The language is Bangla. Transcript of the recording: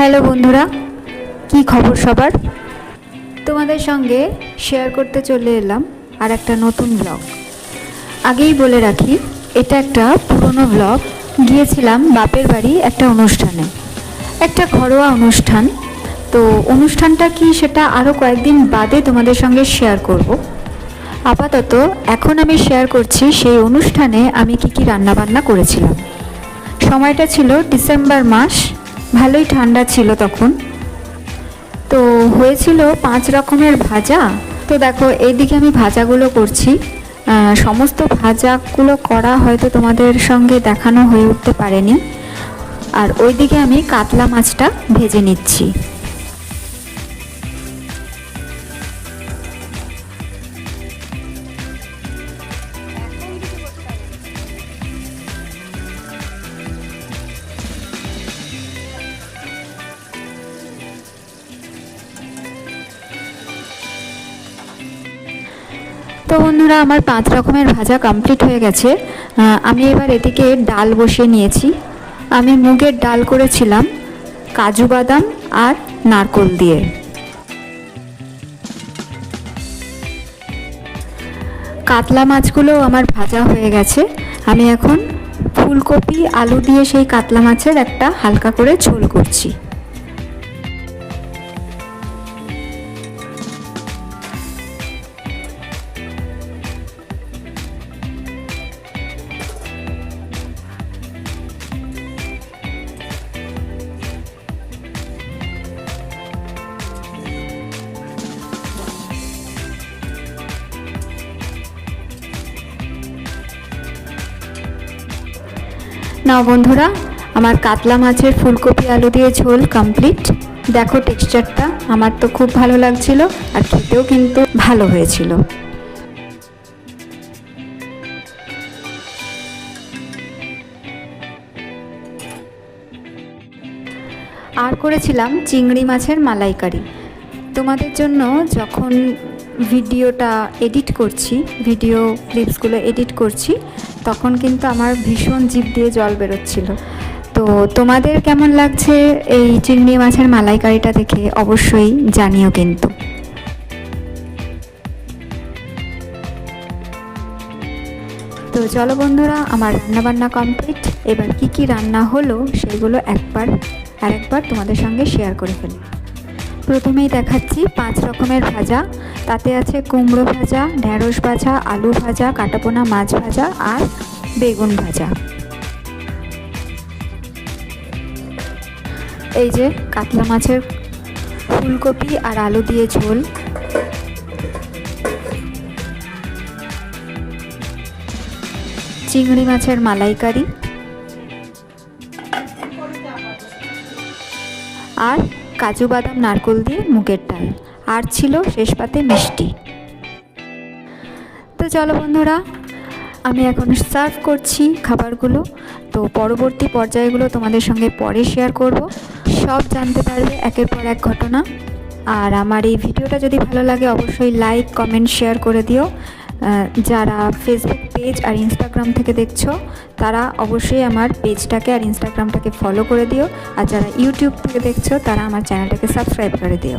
হ্যালো বন্ধুরা, কি খবর সবার? তোমাদের সঙ্গে শেয়ার করতে চলে এলাম আর একটা নতুন ব্লগ আগেই বলে রাখি, এটা একটা পুরনো ব্লগ গিয়েছিলাম বাপের বাড়ি একটা অনুষ্ঠানে। একটা ঘরোয়া অনুষ্ঠান। তো অনুষ্ঠানটা কি সেটা আরও কয়েকদিন বাদে তোমাদের সঙ্গে শেয়ার করব। আপাতত এখন আমি শেয়ার করছি সেই অনুষ্ঠানে আমি কি কি রান্নাবান্না করেছিলাম। সময়টা ছিল ডিসেম্বর মাস ভালোই ঠান্ডা ছিল তখন। তো হয়েছিল পাঁচ রকমের ভাজা। তো দেখো, এইদিকে আমি ভাজাগুলো করছি। সমস্ত ভাজাগুলো করা হয়তো তোমাদের সঙ্গে দেখানো হয়ে উঠতে পারেনি। আর ওইদিকে আমি কাতলা মাছটা ভেজে নিচ্ছি। তো বন্ধুরা, আমার পাঁচ রকমের ভাজা কমপ্লিট হয়ে গেছে। আমি এবার এদিকে ডাল বসিয়ে নিয়েছি। আমি মুগের ডাল করেছিলাম, কাজু বাদাম আর নারকোল দিয়ে। কাতলা মাছগুলো আমার ভাজা হয়ে গেছে। আমি এখন ফুলকপি, আলু দিয়ে সেই কাতলা মাছের একটা হালকা করে ঝোল করছি। নাও বন্ধুরা, আমার কাতলা মাছের ফুলকপি আলু দিয়ে ঝোল কমপ্লিট দেখো টেক্সচারটা আমার তো খুব ভালো লাগছিল আর খেতেও কিন্তু ভালো হয়েছিল। আর করেছিলাম চিংড়ি মাছের মালাইকারি। তোমাদের জন্য যখন ভিডিওটা এডিট করছি ভিডিও ক্লিপসগুলো এডিট করছি, তখন কিন্তু আমার ভীষণ জিভ দিয়ে জল বেরোচ্ছিল। তো তোমাদের কেমন লাগছে এই চিংড়ি মাছের মালাইকারিটা দেখে অবশ্যই জানিও কিন্তু। তো চলো বন্ধুরা, আমার রান্নাবান্না কমপ্লিট এবার কি কি রান্না হলো সেগুলো একবার আর একবার তোমাদের সঙ্গে শেয়ার করে ফেলি। প্রথমেই দেখাচ্ছি পাঁচ রকমের ভাজা। তাতে আছে কুমড়ো ভাজা ঢ্যাঁড়স ভাজা, আলু ভাজা, কাটাপোনা মাছ ভাজা আর বেগুন ভাজা। এই যে কাতলা মাছের ফুলকপি আর আলু দিয়ে ঝোল। চিংড়ি মাছের মালাইকারি। আর কাজু বাদাম, নারকোল দিয়ে মুগের ডাল। আর ছিল শেষ পাতে মিষ্টি। তো চলো বন্ধুরা, আমি এখন সার্ভ করছি খাবারগুলো। তো পরবর্তী পর্যায়গুলো তোমাদের সঙ্গে পরে শেয়ার করব। সব জানতে পারবে একের পর এক ঘটনা। আর আমার এই ভিডিওটা যদি ভালো লাগে, অবশ্যই লাইক কমেন্ট শেয়ার করে দিও। যারা ফেসবুক পেজ আর ইনস্টাগ্রাম থেকে দেখছ, তারা অবশ্যই আমার পেজটাকে আর ইনস্টাগ্রামটাকে ফলো করে দিও। আর যারা ইউটিউব থেকে দেখছ, তারা আমার চ্যানেলটাকে সাবস্ক্রাইব করে দিও।